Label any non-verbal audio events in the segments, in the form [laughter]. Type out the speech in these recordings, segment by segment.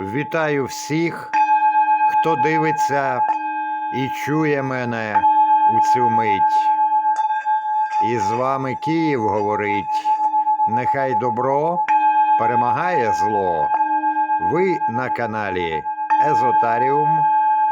Вітаю всіх, хто дивиться і чує мене у цю мить. І з вами Київ говорить. Нехай добро перемагає зло. Ви на каналі Езотаріум.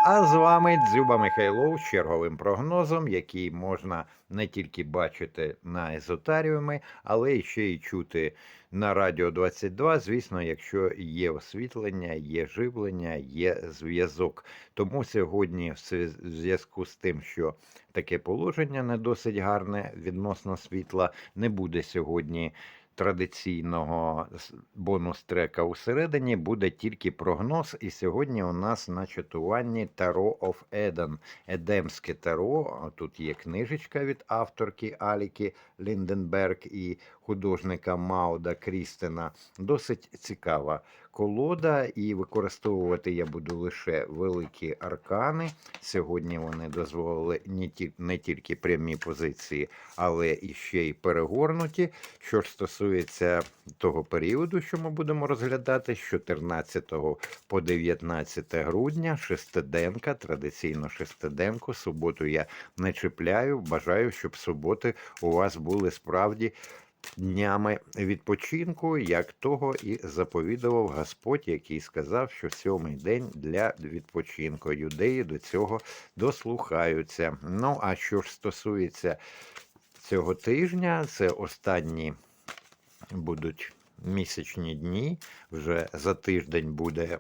А з вами Дзюба Михайлов з черговим прогнозом, який можна не тільки бачити на езотаріумі, але ще й чути на Радіо 22, звісно, якщо є освітлення, є живлення, є зв'язок. Тому сьогодні, в зв'язку з тим, що таке положення не досить гарне відносно світла, не буде сьогодні традиційного бонус-трека усередині, буде тільки прогноз. І сьогодні у нас на чатуванні Таро of Eden, Едемське Таро. Тут є книжечка від авторки Аліки Лінденберг і художника Мауда Крістена. Досить цікава колода, і використовувати я буду лише великі аркани. Сьогодні вони дозволили не тільки прямі позиції, але і ще й перегорнуті. Що ж стосується того періоду, що ми будемо розглядати, з 14 по 19 грудня, шестиденка, традиційно шестиденку. Суботу я не чіпляю. Бажаю, щоб суботи у вас були справді днями відпочинку, як того і заповідував Господь, який сказав, що сьомий день для відпочинку. Юдеї до цього дослухаються. Ну а що ж стосується цього тижня, це останні будуть місячні дні. Вже за тиждень буде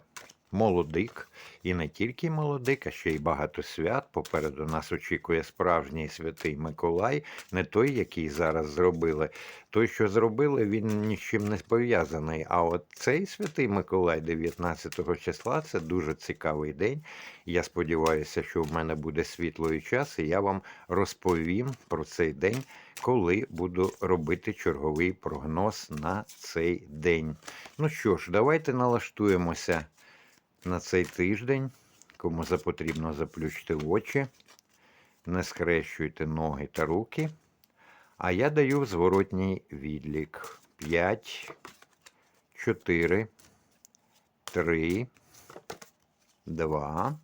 молодик, і не тільки молодик, а ще й багато свят. Попереду нас очікує справжній святий Миколай, не той, який зараз зробили. Той, що зробили, він нічим не пов'язаний. А от цей святий Миколай, 19 числа, це дуже цікавий день. Я сподіваюся, що в мене буде світло і час, і я вам розповім про цей день, коли буду робити черговий прогноз на цей день. Ну що ж, давайте налаштуємося на цей тиждень. Кому запотрібно заплющити очі, не скрещуйте ноги та руки. А я даю зворотній відлік. 5, 4, 3, 2,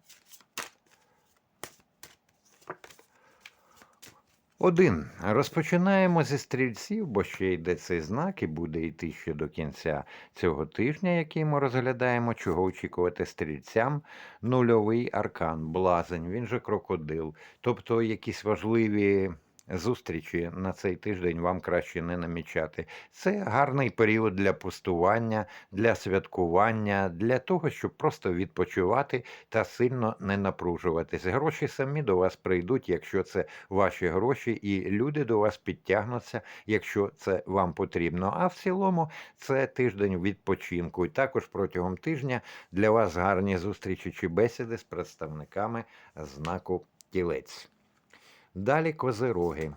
Один. Розпочинаємо зі стрільців, бо ще йде цей знак і буде йти ще до кінця цього тижня, який ми розглядаємо, чого очікувати стрільцям. Нульовий аркан, блазень, він же крокодил. Тобто якісь важливі зустрічі на цей тиждень вам краще не намічати. Це гарний період для пустування, для святкування, для того, щоб просто відпочивати та сильно не напружуватись. Гроші самі до вас прийдуть, якщо це ваші гроші, і люди до вас підтягнуться, якщо це вам потрібно. А в цілому це тиждень відпочинку. І також протягом тижня для вас гарні зустрічі чи бесіди з представниками знаку тілець. Далі козироги.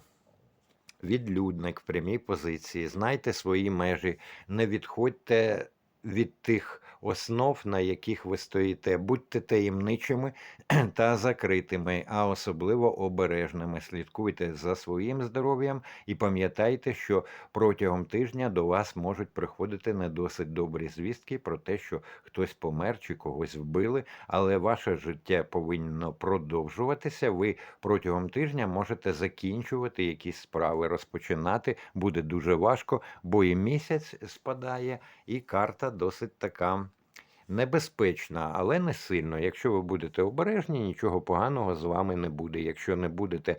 Відлюдник в прямій позиції. Знайте свої межі, не відходьте від тих основ, на яких ви стоїте. Будьте таємничими [clears throat] та закритими, а особливо обережними. Слідкуйте за своїм здоров'ям і пам'ятайте, що протягом тижня до вас можуть приходити не досить добрі звістки про те, що хтось помер чи когось вбили, але ваше життя повинно продовжуватися. Ви протягом тижня можете закінчувати якісь справи, розпочинати буде дуже важко, бо і місяць спадає, і карта досить така. Небезпечна, але не сильно. Якщо ви будете обережні, нічого поганого з вами не буде. Якщо не будете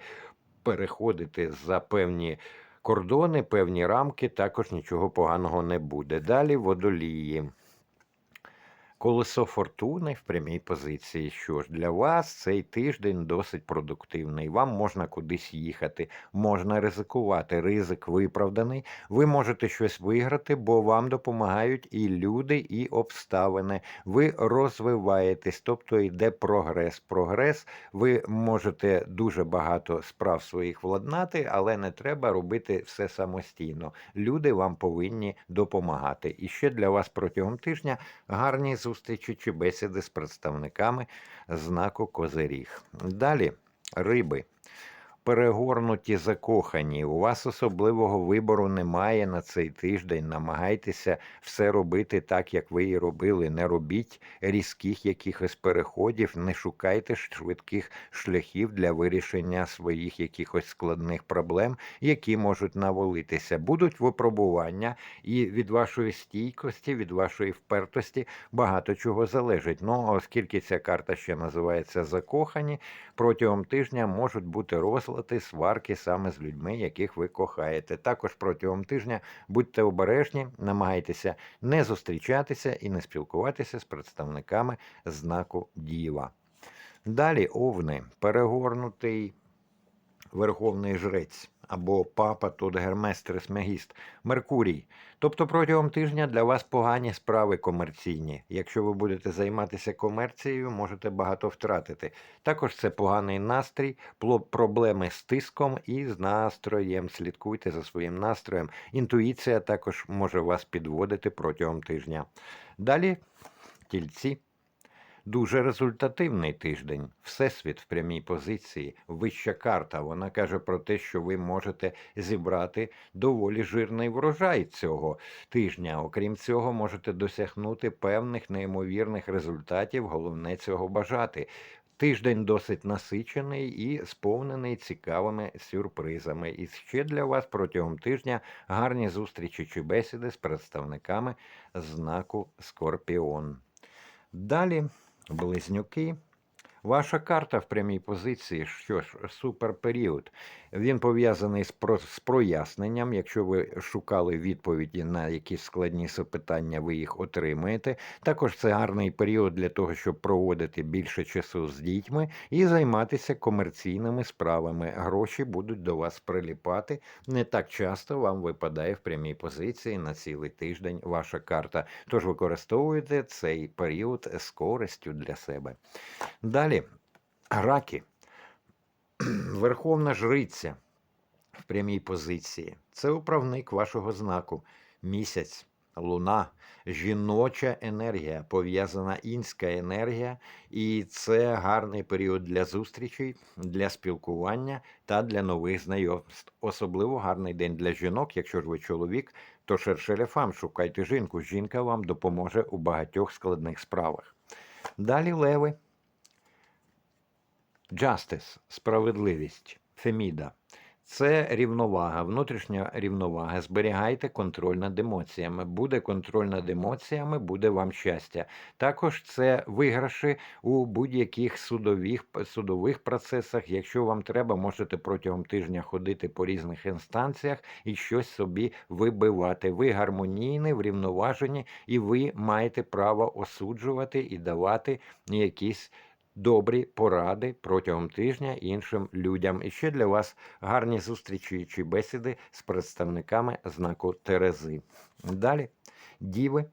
переходити за певні кордони, певні рамки, також нічого поганого не буде. Далі водолії. Колесо фортуни в прямій позиції. Що ж, для вас цей тиждень досить продуктивний. Вам можна кудись їхати, можна ризикувати. Ризик виправданий. Ви можете щось виграти, бо вам допомагають і люди, і обставини. Ви розвиваєтесь, тобто йде прогрес. Прогрес. Ви можете дуже багато справ своїх владнати, але не треба робити все самостійно. Люди вам повинні допомагати. І ще для вас протягом тижня гарні зустрічі чи бесіди з представниками знаку Козиріг. Далі риби. Перегорнуті закохані. У вас особливого вибору немає на цей тиждень. Намагайтеся все робити так, як ви і робили. Не робіть різких якихось переходів, не шукайте швидких шляхів для вирішення своїх якихось складних проблем, які можуть навалитися. Будуть випробування, і від вашої стійкості, від вашої впертості багато чого залежить. Ну, оскільки ця карта ще називається закохані, протягом тижня можуть бути розлади, сварки саме з людьми, яких ви кохаєте. Також протягом тижня будьте обережні, намагайтеся не зустрічатися і не спілкуватися з представниками знаку Діва. Далі овни, перегорнутий верховний жрець або папа тут Гермес Трисмегіст, Меркурій. Тобто протягом тижня для вас погані справи комерційні. Якщо ви будете займатися комерцією, можете багато втратити. Також це поганий настрій, проблеми з тиском і з настроєм. Слідкуйте за своїм настроєм. Інтуїція також може вас підводити протягом тижня. Далі тільці. Дуже результативний тиждень. Всесвіт в прямій позиції, вища карта. Вона каже про те, що ви можете зібрати доволі жирний врожай цього тижня. Окрім цього, можете досягнути певних неймовірних результатів. Головне цього бажати. Тиждень досить насичений і сповнений цікавими сюрпризами. І ще для вас протягом тижня гарні зустрічі чи бесіди з представниками знаку Скорпіон. Далі близнюки. Ваша карта в прямій позиції, що ж, суперперіод. Він пов'язаний з, про, з проясненням. Якщо ви шукали відповіді на якісь складні запитання, ви їх отримаєте. Також це гарний період для того, щоб проводити більше часу з дітьми і займатися комерційними справами. Гроші будуть до вас приліпати. Не так часто вам випадає в прямій позиції на цілий тиждень ваша карта. Тож використовуйте цей період з користю для себе. Далі, раки. [clears throat] Верховна жриця в прямій позиції. Це управник вашого знаку. Місяць, луна, жіноча енергія, пов'язана інська енергія, і це гарний період для зустрічей, для спілкування та для нових знайомств. Особливо гарний день для жінок. Якщо ж ви чоловік, то шершелефам шукайте жінку. Жінка вам допоможе у багатьох складних справах. Далі леви. Justice – справедливість, Феміда. Це рівновага, внутрішня рівновага. Зберігайте контроль над емоціями. Буде контроль над емоціями, буде вам щастя. Також це виграші у будь-яких судових, судових процесах. Якщо вам треба, можете протягом тижня ходити по різних інстанціях і щось собі вибивати. Ви гармонійні, врівноважені, і ви маєте право осуджувати і давати якісь добрі поради протягом тижня іншим людям. І ще для вас гарні зустрічі чи бесіди з представниками знаку Терези. Далі, діви.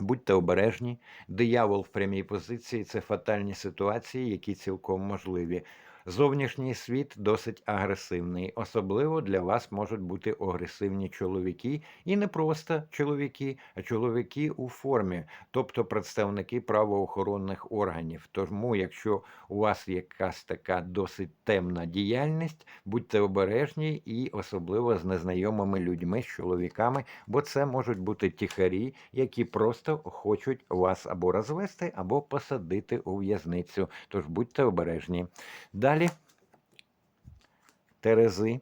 Будьте обережні, диявол в прямій позиції це фатальні ситуації, які цілком можливі. Зовнішній світ досить агресивний. Особливо для вас можуть бути агресивні чоловіки, і не просто чоловіки, а чоловіки у формі, тобто представники правоохоронних органів. Тому, якщо у вас якась така досить темна діяльність, будьте обережні і особливо з незнайомими людьми, з чоловіками, бо це можуть бути тихарі, які просто хочуть вас або розвести, або посадити у в'язницю. Тож будьте обережні. Далі Терези.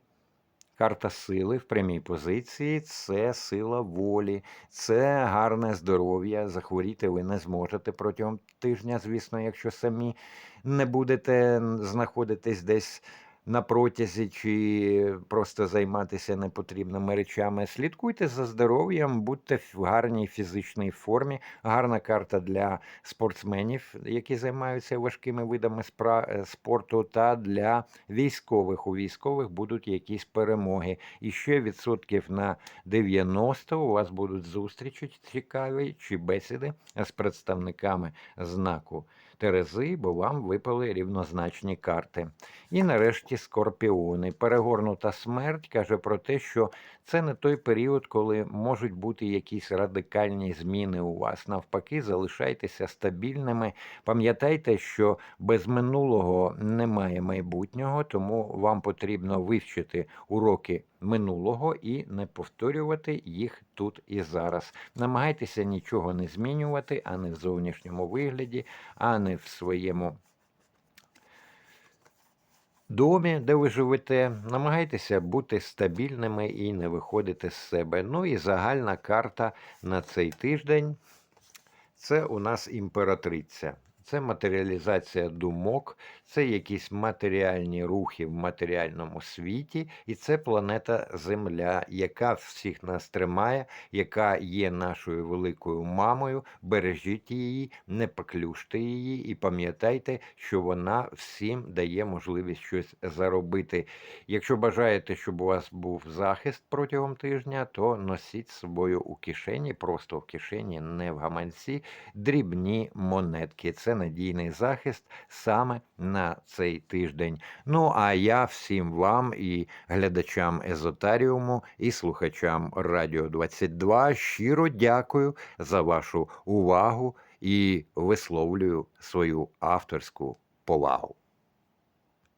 Карта сили в прямій позиції це сила волі, це гарне здоров'я. Захворіти ви не зможете протягом тижня, звісно, якщо самі не будете знаходитись десь на протязі чи просто займатися непотрібними речами. Слідкуйте за здоров'ям, будьте в гарній фізичній формі. Гарна карта для спортсменів, які займаються важкими видами е, спорту, та для військових. У військових будуть якісь перемоги. І ще відсотків на 90 у вас будуть зустрічі цікаві чи бесіди з представниками знаку Терези, бо вам випали рівнозначні карти. І нарешті скорпіони. Перегорнута смерть каже про те, що це не той період, коли можуть бути якісь радикальні зміни у вас. Навпаки, залишайтеся стабільними. Пам'ятайте, що без минулого немає майбутнього, тому вам потрібно вивчити уроки минулого і не повторювати їх тут і зараз. Намагайтеся нічого не змінювати, а не в зовнішньому вигляді, а не в своєму домі, де ви живете. Намагайтеся бути стабільними і не виходити з себе. Ну і загальна карта на цей тиждень це у нас імператриця. Це матеріалізація думок, це якісь матеріальні рухи в матеріальному світі, і це планета Земля, яка всіх нас тримає, яка є нашою великою мамою. Бережіть її, не поклюште її, і пам'ятайте, що вона всім дає можливість щось заробити. Якщо бажаєте, щоб у вас був захист протягом тижня, то носіть з собою у кишені, просто в кишені, не в гаманці, дрібні монетки. Це надійний захист саме на цей тиждень. Ну а я всім вам і глядачам Езотаріуму і слухачам Радіо 22 щиро дякую за вашу увагу і висловлюю свою авторську повагу.